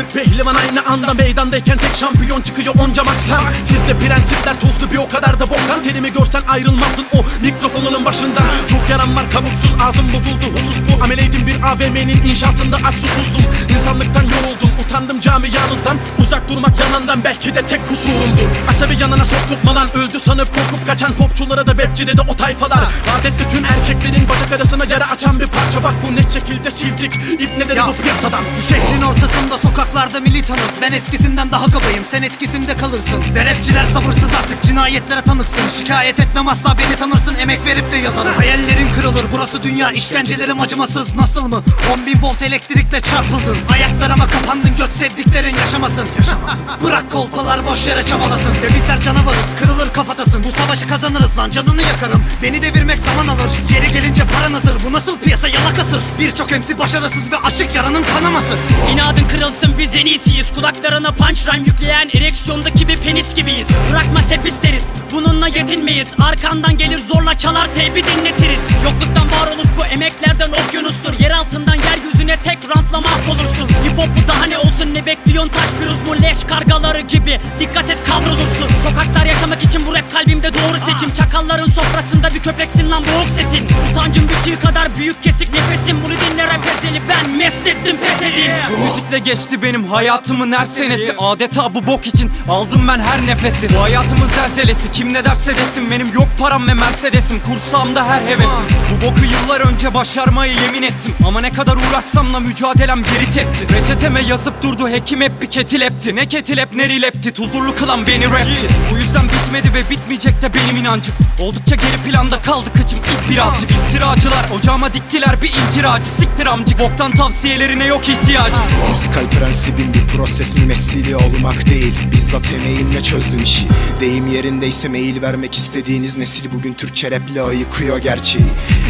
40 pehlivan aynı anda meydandayken tek şampiyon çıkıyor onca maçta. Sizde prensipler tozlu bir o kadar da boktan. Terimi görsen ayrılmazsın o mikrofonunun başından Çok yaran var kabuksuz ağzım bozuldu. Husus bu Ameleydim bir AVM'nin inşaatında aç susuzdum İnsanlıktan utandım camianızdan Uzak durmak yanından belki de tek kusurumdu Asabi yanına sokturtmadan öldü sanıp korkup kaçan popçulara da webci dedi o tayfalar Adetli tüm erkeklerin bacak arasına yara açan bir parça. Bak bu net şekilde sildik İbneleri bu piyasadan? Şehrin ortasında sokaklarda militanız. Ben eskisinden daha kabayım sen etkisinde kalırsın. Ve rapçiler sabırsız artık cinayetlere tanıksın. Şikayet etmem asla beni tanırsın emek verip de yazarım. Hayallerin kırılır burası dünya işkencelerim acımasız. Nasıl mı? 10 bin volt elektrikle çarpıldın. Ayaklarıma kapandın göt sevdiklerin yaşamasın. Yaşamasın. Bırak kolpalar boş yere çabalasın. Ve bizler canavarız kırılır kafatasın. Bu savaşı kazanırız lan canını yakarım. Beni devirmek zaman alır. Yeri gelince paran hazır Bu nasıl piyasa yalakasır Birçok MC başarısız ve açık yaranın kanaması. İnadın kırılsın biz en iyisiyiz. Kulaklarına punchline yükleyen ereksiyondaki bir penis gibiyiz. Bırakma hep isteriz Bununla yetinmeyiz. Arkandan gelir zorla çalar teybi dinletiriz. Yokluktan var oluş bu emeklerden okyanustur. Yer altından yeryüzüne tek rantla mahvolursun Hip hop bu daha ne olsun? Ne bekliyorsun? Taş bir mu leş kargaları gibi. Dikkat et kavrulursun. Sokaklar yaşamak için bu rap kalbimde doğru seçim. Çakalların sofrasında bir köpeksin lan boğuk sesin. Utancın bir kadar büyük kesik nefesim Bunu dinle rap ezeli ben meslettim pes edeyim. Müzikle geçti benim hayatımın her senesi. Adeta bu bok için aldım ben her nefesi. Bu hayatımın zelzelesi kim ne derse desin. Benim yok param ve mercedesim kursağımda her hevesim. Bu boku yıllar önce başarmayı yemin ettim. Ama ne kadar uğraşsam da mücadelem geri tepti. Reçeteme yazıp durdu hekim hep bir ketilепti Ne ketilep ne rilepti huzurlu kılan beni rapti. Bu yüzden bitmedi ve bitmeyecek de benim inancım. Oldukça geri planda kaldı kıçım birazcık İftiracılar ocağıma diktiler bir incir ağacı Siktir amcık boktan tavsiyelerine yok ihtiyacım Müzikal prensibim bir proses mümessili olmak değil. Bizzat emeğimle çözdüm işi. Deyim yerindeyse mail vermek istediğiniz nesil Bugün Türkçe raple ayıkıyor gerçeği.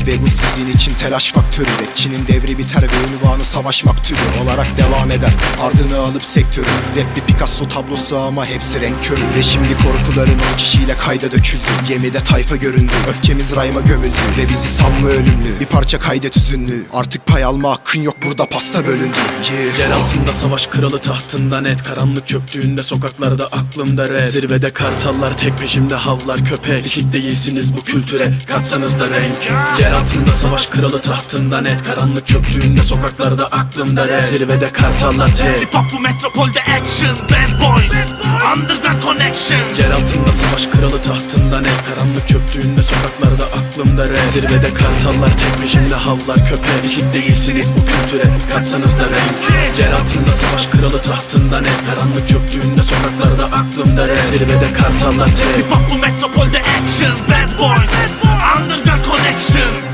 Ve bu sizin için telaş faktörü Rapçinin devri biter ve ünvanı savaşmak türü Olarak devam eder. Ardını alıp sektörü Rap bir Picasso tablosu ama hepsi renk körü. Ve şimdi korkuların on kişiyle kayda döküldü. Gemide tayfa göründü. Öfkemiz rayma gömüldü Ve bizi sanma ölümlü. Bir parça kaydet üzünlü. Artık pay alma hakkın yok burada pasta bölündü. Yeah. Yer altında savaş kralı tahtında net. Karanlık çöktüğünde sokaklarda aklımda rap Zirvede kartallar tek peşimde havlar köpek. Pisik değilsiniz bu kültüre katsanız da renk. Yer altında savaş kralı tahtında net. Karanlık çöktüğünde sokaklarda aklımda rap Zirvede kartallar tek. Hip hop bu metropolde action. Bad boys Underground connection. Yer altında savaş kralı tahtında net. Karanlık çöktüğünde sokaklarda aklımda rap Zirvede kartallar tek peşimde havlar. Köpek Pisik değilsiniz bu kültüre katsanız da renk. Yer altında savaş kralı tahtında net Karanlık çöktüğünde sokaklarda aklımda rap Zirvede kartallar tek Hip hop bu metropolde action Bad boys. Underground connection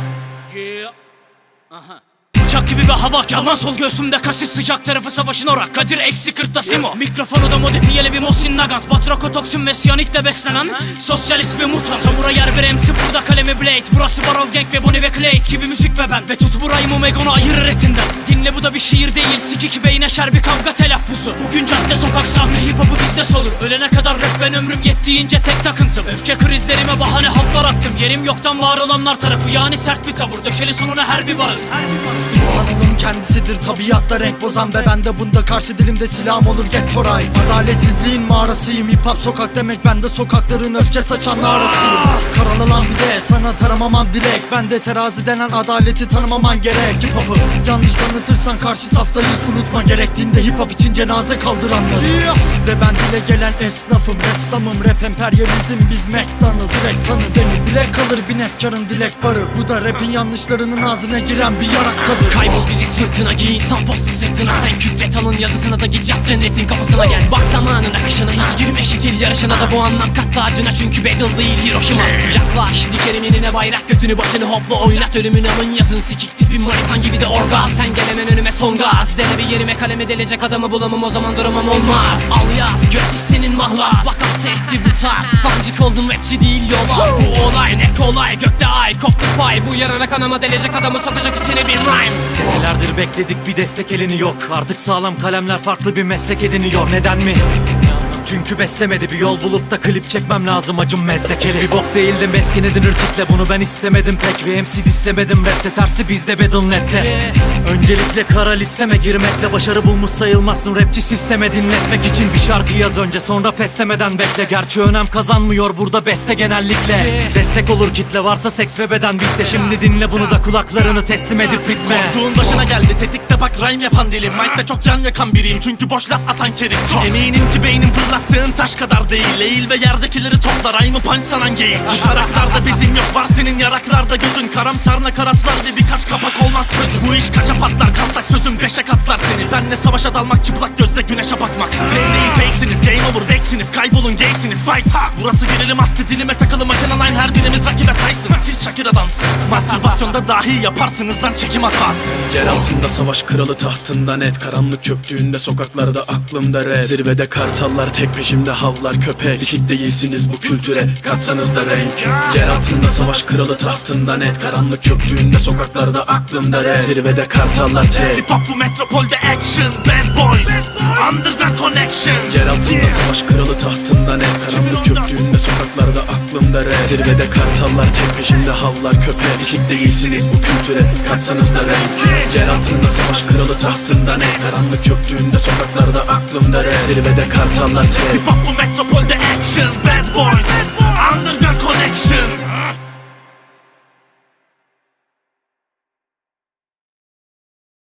Uçak gibi bir hava. Yalan sol göğsümde kasis sıcak tarafı savaşın orak. Kadir eksi kırkta simo. Mikrofonu da modifiyeli bir Mosin Nagant. Batrokotoksin ve siyanitle beslenen Sosyalist bir mutant. Samuray yer bir MC burada kalemi Blade. Burası Barov Gang ve Bonnie ve Clyde gibi müzik ve ben. Ve tut burayı Megonu ayırır etinden Dinle bu da bir şiir değil. Sikik beyneşer bir kavga telaffuzu. Bugün cadde sokak sahne hip hopu bizde solur. Ölene kadar rap ben ömrüm yettiğince tek takıntım. Öfke krizlerime bahane halklar attım. Yerim yoktan var olanlar tarafı. Yani sert bir tavır. Döşeli sonuna her bir Son Kendisidir tabiatla renk bozan Ve ben de bunda karşı dilimde silahım olur get toray Adaletsizliğin mağarasıyım hip hop sokak demek Ben de sokakların öfke saçan arasıyım Karalanan bir de sana taramamam dilek. Ben de terazi denen adaleti tanımaman gerek. Hip hop'u yanlış tanıtırsan karşı saftayız Unutma gerektiğinde hip hop için cenaze kaldıranlarız Ve ben dile gelen esnafım ressamım Rap emperyalizm biz mektanız. Direkt tanı beni bile kalır bir nefkarın dilek barı. Bu da rapin yanlışlarının ağzına giren bir yarak tadı. Kaybol bizi sırtına giy insan postu sırtına. Sen küfret alın yazısına da git yat cennetin kapısına gel. Bak zamanın akışına hiç girme şekil yarışına da. Bu anlam kat tacına Çünkü battle değil Hiroşima. Yaklaş dikerim eline bayrak götünü başını hopla oynat Ölümün amın yazın. Sikik tipim manitan gibi de orgaz. Sen gelemem önüme son gaz. Dene bir yerime kaleme delecek adamı bulamam o zaman durumum olmaz. Al yaz senin mahlas Bak etti bu tarz. Fancık oldum rapçi değil yola. Bu olay ne kolay gökte ay koptu pay Bu yarana kanama delecek adamı sokacak içine bir rhyme. Senelerdir bekledik bir destek elini yok. Artık sağlam kalemler farklı bir meslek ediniyor. Neden mi? Çünkü beslemedi. Bir yol bulup da klip çekmem lazım. Acım mezdekeli Bir bok değildim. Eskin edinir kitle bunu ben istemedim. Pek Ve MC dislemedim rapte tersi bizde battle nette Öncelikle kara listeme girmekle başarı bulmuş sayılmazsın. Rapçi sisteme dinletmek için bir şarkı yaz önce. Sonra pes demeden bekle. Gerçi önem kazanmıyor burada beste genellikle. Destek olur kitle varsa seks ve beden bitti. Şimdi dinle bunu da kulaklarını teslim edip bitme Korktuğun başına geldi. Tetikte bak rhyme yapan dilim. Mike'de çok can yakan biriyim. Çünkü boş laf atan keriz çok. Eminim ki beynin fırlattığın taş kadar değil. Eğil ve yerdekileri topla. Rhyme'ı punch sanan geyik. Taraklarda bizim yok. Var senin yaraklarda gözün. Karamsar nakaratlar ve birkaç kapak olmaz çözüm. Bu iş kaça patlar? Katlak sözüm. Beşe katlar seni. Benle savaşa dalmak çıplak gözle güneşe bakmak. Değil fakesiniz. Game over veksiniz kaybolun gaysiniz fight ha Burası gerilim attı dilime takılı makine line. Her birimiz rakibe Tyson Siz Shakira'dansın Mastürbasyonda dahi yaparsınız lan çekim hatası. Yer altında savaş kralı tahtında net. Karanlık çöktüğünde sokaklarda aklımda rap Zirvede kartallar tek peşimde havlar köpek. Pisik değilsiniz bu kültüre katsanız da renk. Yer altında savaş kralı tahtında net. Karanlık çöktüğünde sokaklarda aklımda rap Zirvede kartallar tek. Hip hop bu metropolde action. Bad boys. Underground connection. Yer altında savaş kralı tahtında net Karanlık çöktüğünde sokaklarda aklımda rap Zirvede kartallar tek peşimde havlar köpek Pisik değilsiniz bu kültüre katsanız da renk. Yer altında savaş kralı tahtında net Karanlık çöktüğünde sokaklarda aklımda rap Zirvede kartallar tek. Hip hop bu metropolde action Bad boys